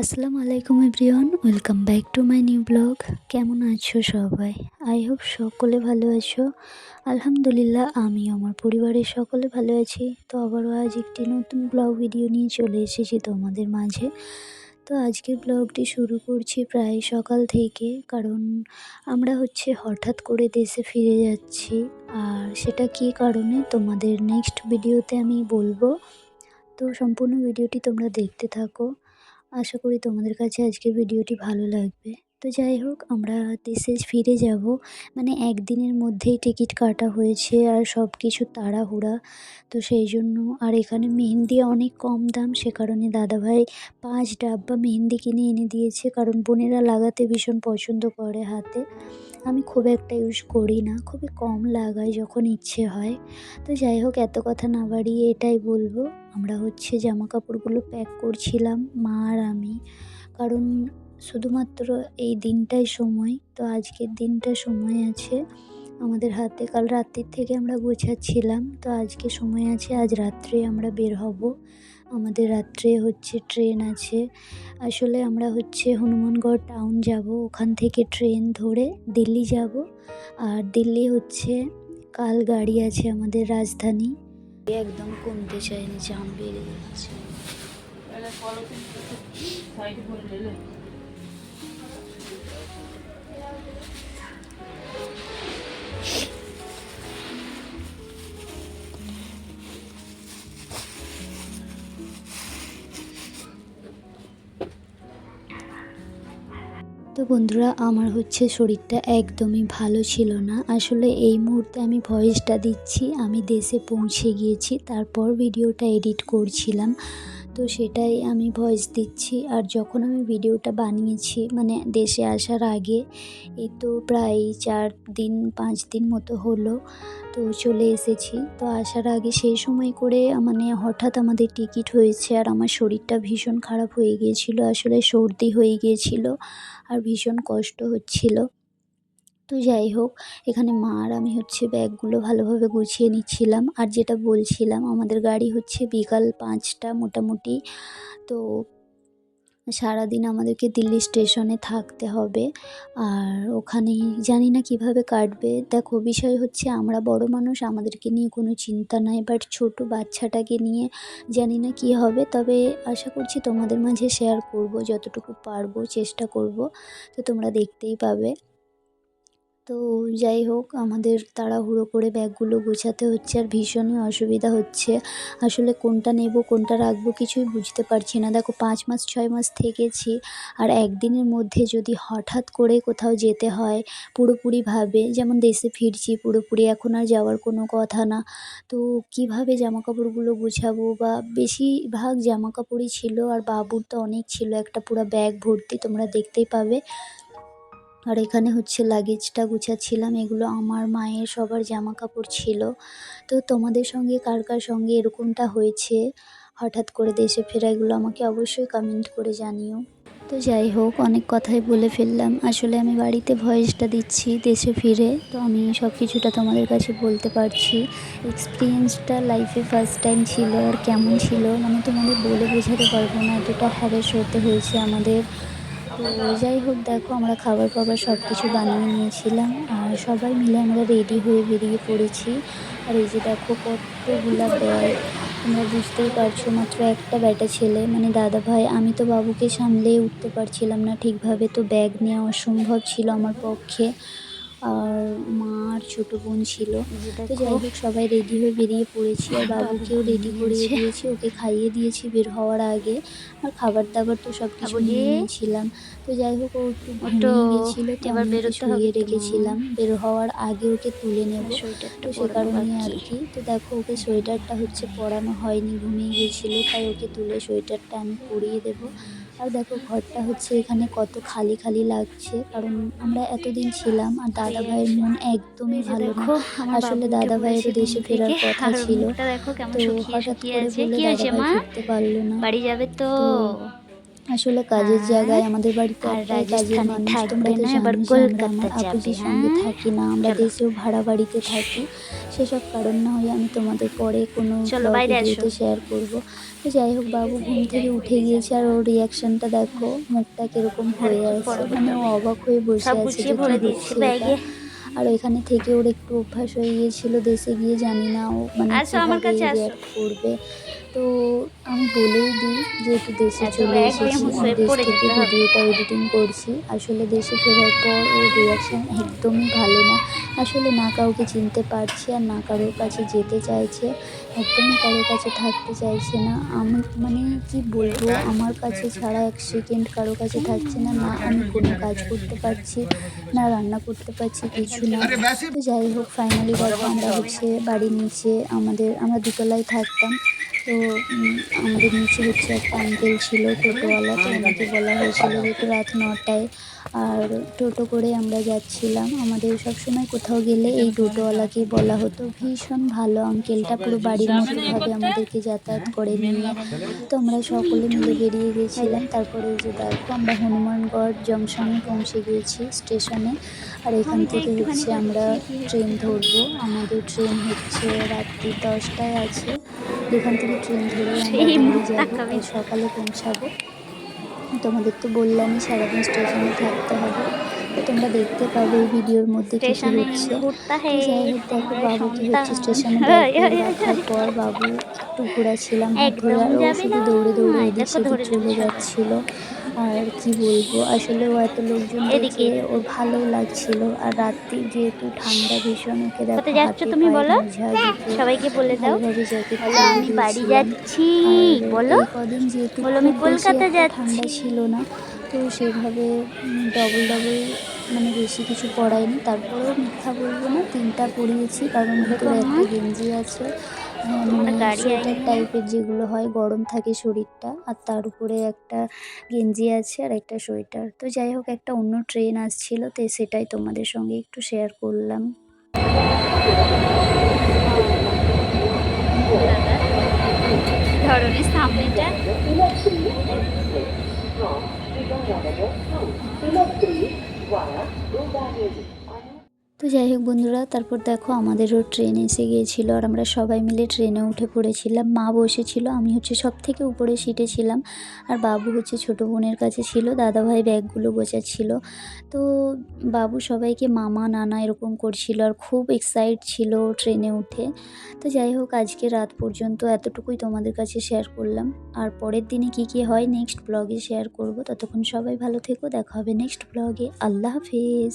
আসসালামু আলাইকুম everyone, welcome back to my new blog. কেমন আছো সবাই? আই হোপ সকলে ভালো আছো। আলহামদুলিল্লাহ আমি আমার পরিবারের সকলে ভালো আছি। তো আবারও আজ একটি নতুন ব্লগ ভিডিও নিয়ে চলে এসেছি তোমাদের মাঝে। তো আজকের ব্লগটি শুরু করছি প্রায় সকাল থেকে, কারণ আমরা হচ্ছে হঠাৎ করে দেশে ফিরে যাচ্ছি। আর সেটা কী কারণে তোমাদের নেক্সট ভিডিওতে আমি বলব। তো সম্পূর্ণ ভিডিওটি তোমরা দেখতে থাকো। আশা করি তোমাদের কাছে আজকের ভিডিওটি ভালো লাগবে। তো যাই হোক, আমরা দেশে ফিরে যাব। মানে একদিনের মধ্যেই টিকিট কাটা হয়েছে আর সব কিছু তাড়াহুড়া। তো সেই জন্য, আর এখানে মেহেন্দি অনেক কম দাম, সে কারণে দাদাভাই পাঁচ ডাব্বা মেহেন্দি কিনে এনে দিয়েছে, কারণ বোনেরা লাগাতে ভীষণ পছন্দ করে হাতে। আমি খুব একটা ইউজ করি না, খুবই কম লাগাই যখন ইচ্ছে হয়। তো যাই হোক, এত কথা না বাড়িয়ে এটাই বলব। আমরা হচ্ছে জামা কাপড়গুলো প্যাক করছিলাম, মা আর আমি। কারণ শুধুমাত্র এই দিনটাই সময়, তো আজকের দিনটা সময় আছে আমাদের হাতে। কাল রাত্রির থেকে আমরা গোছাচ্ছিলাম, তো আজকে সময় আছে, আজ রাত্রে আমরা বের হব। আমাদের রাত্রে হচ্ছে ট্রেন আছে। আসলে আমরা হচ্ছে হনুমানগড় টাউন যাব, ওখান থেকে ট্রেন ধরে দিল্লি যাব। আর দিল্লি হচ্ছে কাল গাড়ি আছে আমাদের রাজধানী। একদম কমতে চায়নি জাম বেড়ে যাচ্ছে। তো বন্ধুরা, আমার হচ্ছে শরীরটা একদমই ভালো ছিল না। আসলে এই মুহূর্তে আমি ভয়েসটা দিচ্ছি, আমি দেশে পৌঁছে গিয়েছি, তারপর ভিডিওটা এডিট করছিলাম। তো সেটাই আমি ভয়েস দিচ্ছি। আর যখন আমি ভিডিওটা বানিয়েছি মানে দেশে আসার আগে এই তো প্রায় চার দিন, পাঁচ দিন মতো হলো, তো চলে এসেছি। তো আসার আগে সেই সময় করে মানে হঠাৎ আমাদের টিকিট হয়েছে, আর আমার শরীরটা ভীষণ খারাপ হয়ে গিয়েছিল। আসলে সর্দি হয়ে গিয়েছিল, আর ভীষণ কষ্ট হচ্ছিল। তো যাই হোক, এখানে মা আর আমি হচ্ছে ব্যাগগুলো ভালোভাবে গুছিয়ে নিচ্ছিলাম। আর যেটা বলছিলাম, আমাদের গাড়ি হচ্ছে বিকাল পাঁচটা মোটামুটি। তো সারাদিন আমাদেরকে দিল্লি স্টেশনে থাকতে হবে। আর ওখানে জানি না কীভাবে কাটবে। দেখো, বিষয় হচ্ছে আমরা বড় মানুষ, আমাদেরকে নিয়ে কোনো চিন্তা নাই। বাট ছোট বাচ্চাটাকে নিয়ে জানি না কি হবে। তবে আশা করছি তোমাদের মাঝে শেয়ার করব, যতটুকু পারব, চেষ্টা করব। তো তোমরা দেখতেই পাবে। তো যাই হোক, আমাদের তাড়াহুড়ো করে ব্যাগগুলো গোছাতে হচ্ছে আর ভীষণই অসুবিধা হচ্ছে। আসলে কোনটা নেব, কোনটা রাখব কিছুই বুঝতে পারছি না। দেখো, পাঁচ মাস, ছয় মাস থেকেছি আর একদিনের মধ্যে যদি হঠাৎ করে কোথাও যেতে হয় পুরোপুরিভাবে, যেমন দেশে ফিরছি পুরোপুরি, এখন আর যাওয়ার কোনো কথা না। তো কীভাবে জামা কাপড়গুলো গুছাবো বা বেশিরভাগ জামা কাপড়ই ছিল আর বাবুর তো অনেক ছিল, একটা পুরো ব্যাগ ভর্তি তোমরা দেখতেই পাবে। আর এখানে হচ্ছে লাগেজটা গুছাচ্ছিলাম। এগুলো আমার মায়ের, সবার জামা কাপড় ছিল। তো তোমাদের সঙ্গে কার কার সঙ্গে এরকমটা হয়েছে? হঠাৎ করে দেশে ফেরা, এগুলো আমাকে অবশ্যই কমেন্ট করে জানিও। তো যাই হোক, অনেক কথাই বলে ফেললাম। আসলে আমি বাড়িতে ভয়েসটা দিচ্ছি দেশে ফিরে। তো আমি সব কিছুটা তোমাদের কাছে বলতে পারছি। এক্সপিরিয়েন্সটা লাইফে ফার্স্ট টাইম ছিল আর কেমন ছিল মানে তোমাদের বলে বোঝাতে পারব না। এতটা হ্যারেস হতে হয়েছে আমাদের। তো যাই হোক, দেখো আমরা খাবার ফাবার সব কিছু বানিয়ে নিয়েছিলাম আর সবাই মিলে আমরা রেডি হয়ে বেরিয়ে পড়েছি। আর এই যে দেখো কতগুলা ব্যাগ তোমরা বুঝতেই পারছ, মাত্র একটা ব্যাটা ছেলে। মানে দাদা ভাই, আমি তো বাবুকে সামলে উঠতে পারছিলাম না ঠিকভাবে। তো ব্যাগ নেওয়া অসম্ভব ছিল আমার পক্ষে। আর মা আর ছোটো বোন ছিল। তো যাই হোক সবাই রেডি হয়ে বেরিয়ে পড়েছি। আর বাবুকেও রেডি করিয়ে দিয়েছি ওকে খাইয়ে দিয়েছি বের হওয়ার আগে। আর খাবার দাবার তো সব কিছু নিয়ে নিয়েছিলাম। তো যাই হোক ও একটু তো এবার হবে রেখেছিলাম। বের হওয়ার আগে ওকে তুলে নেব। সোয়েটারটা তো সে কারণে আর কি। তো দেখো ওকে সোয়েটারটা হচ্ছে পরানো হয়নি ঘুমিয়ে গিয়েছিল তাই ওকে তুলে সোয়েটারটা আমি পরিয়ে দেবো। আর দেখো ঘরটা হচ্ছে এখানে কত খালি খালি লাগছে। কারণ আমরা এতদিন ছিলাম আর দাদা ভাইয়ের মন একদমই ভালো না। আসলে দাদা ভাইয়ের দেশে ফেরার কথা ছিল। তো হঠাৎ করে আছে। বলে কি দাদা ভাই ফিরতে পারল না। বাড়ি যাবে তো আসলে কাজের জায়গায় আমাদের বাড়িতে কাজের মানুষ তোমরা তো আপুজির সঙ্গে হ্যাঁ? থাকি না আমরা দেশেও ভাড়া বাড়িতে থাকি সেসব কারণ না হয়ে আমি তোমাদের পরে কোনো ভিডিওতে শেয়ার করব তো যাই হোক বাবু ঘুম থেকে উঠে গিয়েছে আর ওর রিয়াকশনটা দেখো মুখটা কীরকম হয়ে আছে পরে মানে ও অবাক হয়ে বসে আছে যে কি। আর এখানে থেকে ওর একটু অভ্যাস হয়ে গিয়েছিল দেশে গিয়ে জানি না ও মানে আমার কাছে আসো। করবে তো আমি বলেই দিই যেহেতু দেশে চলে এসেছি। দেশ থেকে। ভিডিওটা এডিটিং করছি। আসলে দেশে ফেরার পর ওর রিয়াকশান একদমই ভালো না। আসলে না কাউকে চিনতে পারছে আর না কারোর কাছে যেতে চাইছে। একদমই কারোর কাছে থাকতে চাইছে না। আমি মানে কি বলব আমার কাছে ছাড়া এক সেকেন্ড কারোর কাছে থাকছে না। না আমি কোনো কাজ করতে পারছি না রান্না করতে পারছি কিছু না। তো যাই হোক ফাইনালি দেখো আমরা হচ্ছে বাড়ির নিচে আমাদের আমরা দুতলায় থাকতাম। তো আমাদের নিচে হচ্ছে একটা আঙ্কেল ছিল, টোটোওয়ালা, তো ওনাকে বলা হয়েছিল যে রাত নটায়। আর টোটো করে আমরা যাচ্ছিলাম। আমাদের সবসময় কোথাও গেলে এই টোটোওয়ালাকেই বলা হতো। ভীষণ ভালো আঙ্কেলটা পুরো বাড়ির মতোভাবে আমাদেরকে যাতায়াত করে নিয়ে। তো আমরা সকলে মিলে বেরিয়ে গেছিলাম। তারপরে যে দেখো, আমরা হনুমানগড় জংশনে পৌঁছে গিয়েছি স্টেশনে আর এখান থেকে হচ্ছে আমরা ট্রেন ধরবো। আমাদের ট্রেন হচ্ছে রাত্রি দশটায় আছে। এখান থেকে ট্রেন ধরে আমরা। আর সকালে পৌঁছাবো। তোমাদের তো বললামই সারাদিন স্টেশনে থাকতে হবে। তো তোমরা দেখতে পাবে এই ভিডিওর মধ্যে কি কি স্টেশনে হচ্ছে। যাই হোক দেখো বাবু কি। হচ্ছে স্টেশনে রাখার পর বাবু একটু ঘোরাছিলাম আর ও শুধু দৌড়ে দৌড়ে এই এদিক সেদিক চলে যাচ্ছিল। আর কি বলব আসলে ও এত লোকজন এদিকে। ওর ভালোই লাগছিল। আর রাত্রি যেহেতু ঠান্ডা ভীষণ ওকে দেখো যাচ্ছ তুমি বলো? সবাইকে বলে দাও। বলো আমি বাড়ি যাচ্ছি বলো। কদিন যেহেতু বলো, আমি কলকাতা একটা ঠান্ডা ছিল না তো সেভাবে ডবল ডবল মানে বেশি কিছু পরাইনি তারপরেও মিথ্যা বলব না তিনটা পড়িয়েছি কারণ ভিতরে একটা গেঞ্জি আছে। সোয়েটার টাইপের যেগুলো হয় গরম থাকে শরীরটা আর তার উপরে একটা গেঞ্জি আছে আর একটা সোয়েটার তো যাই হোক একটা অন্য ট্রেন আসছিল তো সেটাই তোমাদের সঙ্গে একটু শেয়ার করলাম ধরনের সামনেটা তো যাই হোক বন্ধুরা, তারপর দেখো আমাদেরও ট্রেন এসে গিয়েছিল আর আমরা সবাই মিলে ট্রেনে উঠে পড়েছিলাম। মা বসেছিল, আমি হচ্ছে সব থেকে উপরে সিটে ছিলাম আর বাবু হচ্ছে ছোটো বোনের কাছে ছিল, দাদাভাই ব্যাগগুলো গোছাচ্ছিল। তো বাবু সবাইকে মামা, নানা এরকম করছিল আর খুব এক্সাইট ছিল ট্রেনে উঠে। তো যাই হোক, আজকে রাত পর্যন্ত এতটুকুই তোমাদের কাছে শেয়ার করলাম। আর পরের দিনে কি কি হয় নেক্সট ব্লগে শেয়ার করব। ততক্ষণ সবাই ভালো থেকো, দেখা হবে নেক্সট ব্লগে আল্লাহ হাফিজ।